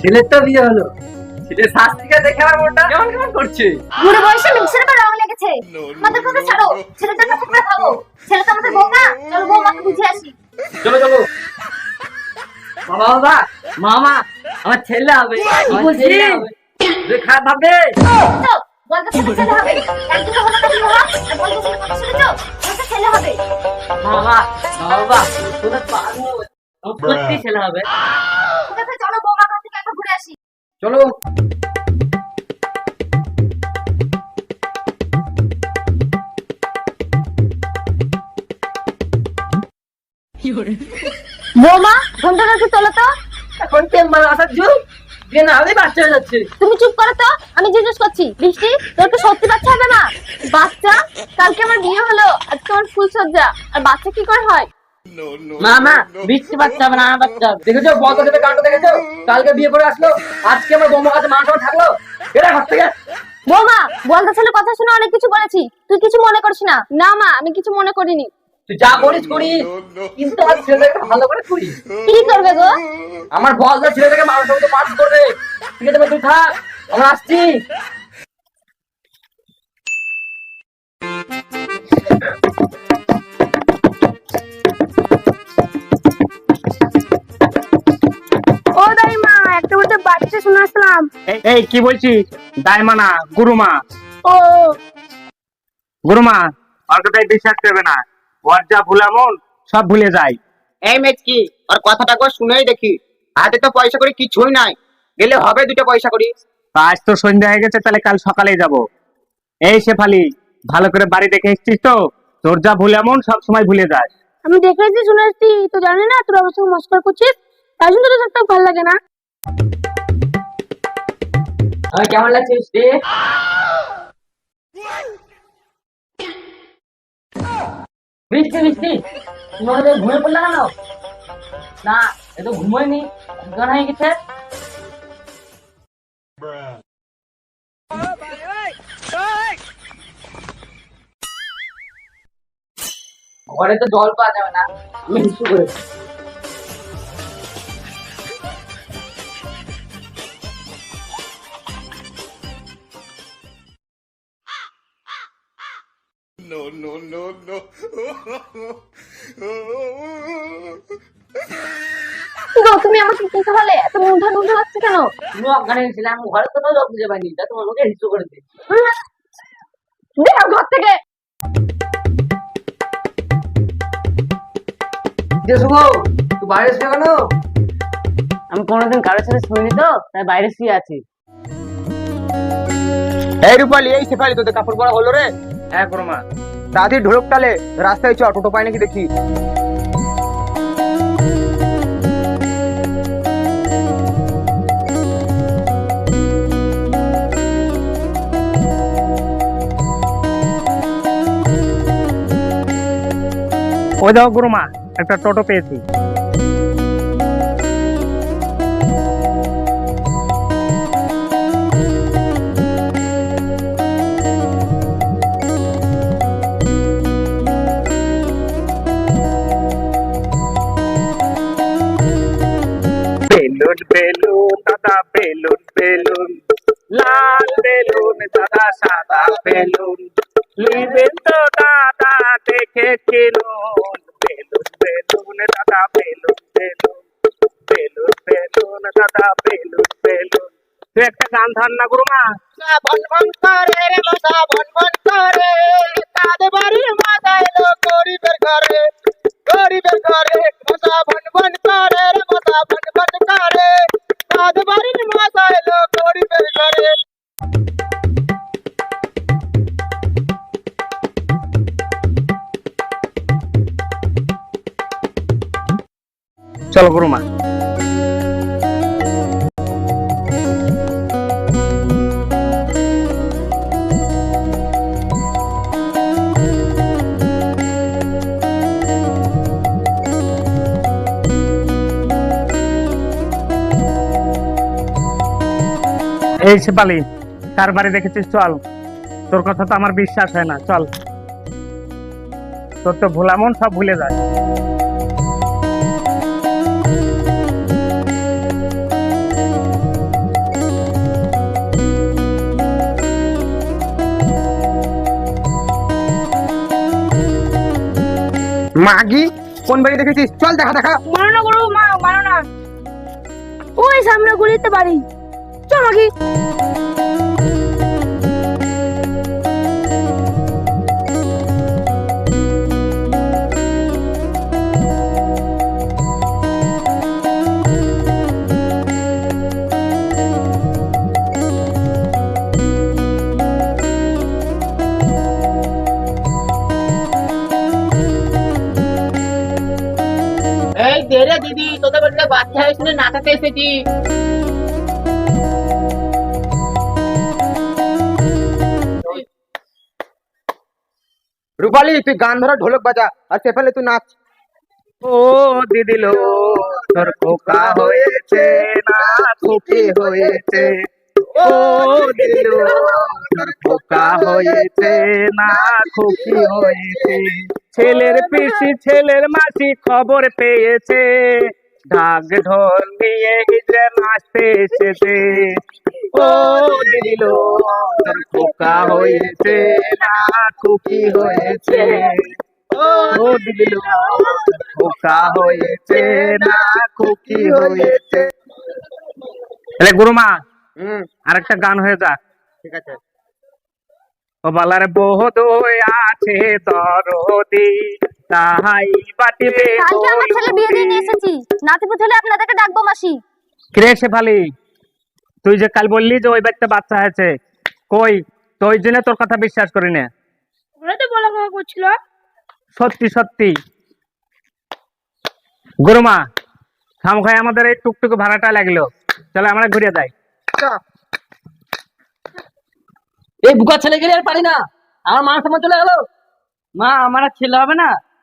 ছেলের তো বিয়ে হলো। ছেলের শাস্তিকে দেখে আমার মনটা কেমন কেমন করছে? বুড়ো বয়সে মিক্সার বা রং লেগেছে। আমাদের কথা ছাড়ো। ছেলেটার কাছে করে খাব ছেলে তো আমাদের বউ না চলো বৌমাকে বুঝে আসি। চলো চলো। বাবা বাবা মামা আমার ছেলে হবে। ছেলে হবে। তুই খারাপ ভাববে? তো বলতে ছেলে ছেলে হবে। তো হলো না বিবাহ বলতে ছেলে কথা ছেলে হবে। বাবা বাবা তোদের পাগল। ছেলে হবে ঠিক আছে চলো বৌমা কাছ থেকে একবার ঘুরে আসি চলো। বৌমা ঘন্টাটা কি তোলো তো। এখন চেম্বার আসার যুগ যে না হলে বাচ্চা হয়ে যাচ্ছে। তুমি চুপ করো তো আমি জিজ্ঞেস করছি বৃষ্টি তোর তো সত্যি বাচ্চা হবে না বাচ্চা কালকে আমার বিয়ে হলো আজকে আমার ফুল সজ্জা আর বাচ্চা কি করে হয়? মা মা বৃষ্টি হবে না আমার বাচ্চা। দেখেছ? বলতো দেবে কাণ্ড দেখেছ? কালকে বিয়ে করে আসলো। আজকে আমার বৌমা কাছে মাংস থাকল। এরা ঘর থেকে বৌমা বলতে ছেলে কথা শুনে অনেক কিছু বলেছি। তুই কিছু মনে করিস না। না মা আমি কিছু মনে করিনি। তুই যা করিস করিস কিন্তু আমার ছেলেটাকে ভালো করে করিস কি করবে গো? আমার বলদা ছেলেটাকে মানুষের মতো মানুষ করবে। ঠিক আছে তুই থাক। আমরা আসছি। আসলাম এই- কি বলছিস দাইমানা গুরুমা। ও। গুরুমা ওর কথায় বিশ্বাস করবে না। ওর যা ভুলামন সব ভুলে যায়। এই মেচকি ওর কথাটা করে শুনেই দেখি। হাতে তো পয়সা করে কিছুই নাই। গেলে হবে দুটো পয়সা করি। আজ তো সন্ধ্যা হয়ে গেছে তাহলে কাল সকালে যাব। এই শেফালি ভালো করে বাড়ি দেখে এসছিস তো? তোর যা ভুল এমন সব সময় ভুলে যাস। আমি দেখেছি শুনেছি তো জানি না তোর সঙ্গে মস্কর করছিস? তাই জন্য তোর একটা ভালো লাগে না। কেমন লাগছে বৃষ্টি বৃষ্টি। বৃষ্টি তোমার ঘুমিয়ে পড়লে কেন? না, এ তো ঘুমোয়নি। গান হয়ে গেছে ঘরে তো জল পাওয়া যাবে না। আমি হিসু তুমি আমাকে কি খাওয়ালে এত মুঠা মুঠা লাগছে কেন? তুমি অজ্ঞান হয়েছিলে আমি ঘরে তো লোক খুঁজে পাইনি। তা তোমার মুখে হিসু করে দিই ঘর থেকে। বাইরে শুয়ে কেন? আমি কোনোদিন কারোর সাথে শুনিনি তো তাই বাইরে শুয়ে আছি। এই রূপালি এই শেফালি তোদের কাপড় পরা হলো রে। হ্যাঁ গুরুমা তাড়াতাড়ি ঢোলক টালে রাস্তায় চ টোটো পাই নাকি দেখি। ওই দাও গুরুমা একটা টোটো পেয়েছি। দাদা বেলুন বেলুন। লাল বেলুন দাদা সাদা বেলুন। নিবেন তো দাদা, দেখে কিনুন বেলুন বেলুন দাদা বেলুন বেলুন। বেলুন বেলুন দাদা বেলুন বেলুন। তুই একটা গান ধান না ভন ভন করে রে করে। বাড়ির গরিবের ঘরে। গরিবের ঘরে করে রে চলো গুরুমা এই শেপালি কার বাড়ি দেখেছিস? চল। তোর কথা তো আমার বিশ্বাস হয় না। চল। তোর তো ভুলামন সব ভুলে যায়। মাগি কোন বাড়ি দেখেছিস? চল দেখা দেখা। মানো না গুরু, মা মানো না ওই সামনে গুলিতে বাড়ি। চল মাগি। রে দিদি তোদের বাড়িতে বাচ্চা হয়েছিল নাচাতে এসেছি। রূপালি তুই গান ধরা ঢোলক বাজা আর সেফালে তুই নাচ। ও দিদিলো তোর খোকা হয়েছে না খুকি হয়েছে। ও দিদিলো তোর খোকা হয়েছে না খুকি হয়েছে। ছেলের পিসি ছেলের মাসি খবর পেয়েছে। ঢাক ঢোল নিয়ে হিজড়ে নাচতে এসেছে ও তোর খোকা হয়েছে না খুকি হয়েছে? ও দিদিলো খোকা হয়েছে না খুকি হয়েছে? আরে গুরুমা হুম। আরেকটা গান হয়ে যাক। ঠিক আছে। বালার বহুত আছে দরদি তাহাই বাটিবে কালকে আমার ছেলে বিয়ে দিয়ে নিয়ে এসেছি। নাতিপুত হলে আপনাদেরকে ডাকবো মাসি। কিরে শেফালি তুই যে কাল বললি যে ওই বাচ্চা বাচ্চা হয়েছে কই? তো ওই জন্য তোর কথা বিশ্বাস করি না। ওরা তো বলা কওয়া করছিল। সত্যি সত্যি। গুরুমা খামখাই আমাদের এই টুকটুকু ভাড়াটা লাগল। চলো আমরা ঘুরে যাই। এই বুকা ছেলে গেলে আর পারি না। আমার মা সময় চলে গেল। মা, আমার ছেলে হবে না।